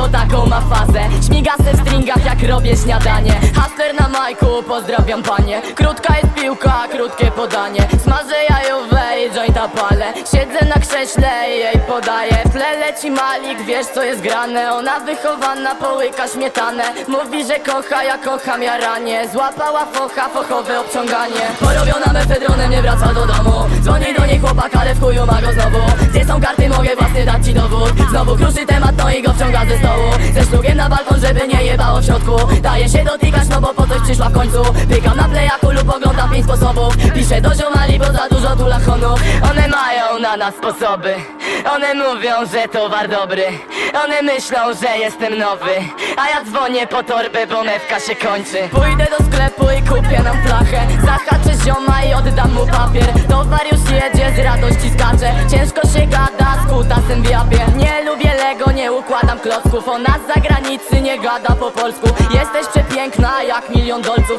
bo taką ma fazę. Śmiga se w stringach jak robię śniadanie. Hustler na majku, pozdrawiam panie. Krótka jest piłka, krótkie podanie. Smażę jajowe i jointa palę. Siedzę na krześle i jej podaję. W tle leci Malik, wiesz co jest grane. Ona wychowana, połyka śmietanę. Mówi, że kocha, ja kocham jaranie Złapała focha, fochowe obciąganie. Porobiona mefedronem, nie wraca do domu. Dzwoni do niej chłopak, ale w chuju ma go znowu. Gdzie są karty, Znowu kruszy temat, no i go wciąga ze stołu. Ze szlugiem na balkon, żeby nie jebało w środku. Daje się dotykać, no bo po coś przyszła w końcu. Pykam na plejaku lub oglądam pięć sposobów. Piszę do ziomali, bo za dużo tu lachonu. One mają na nas sposoby. One mówią, że towar dobry. One myślą, że jestem nowy. A ja dzwonię po torbę, bo mewka się kończy. Pójdę do sklepu i kupię nam flachę. Zahaczę zioma i oddam mu papier. Towar już jedzie, z radości skacze. Ciężko się gada, z kutasem w japie układam klocków Ona z zagranicy nie gada po polsku. Jesteś przepiękna jak milion dolców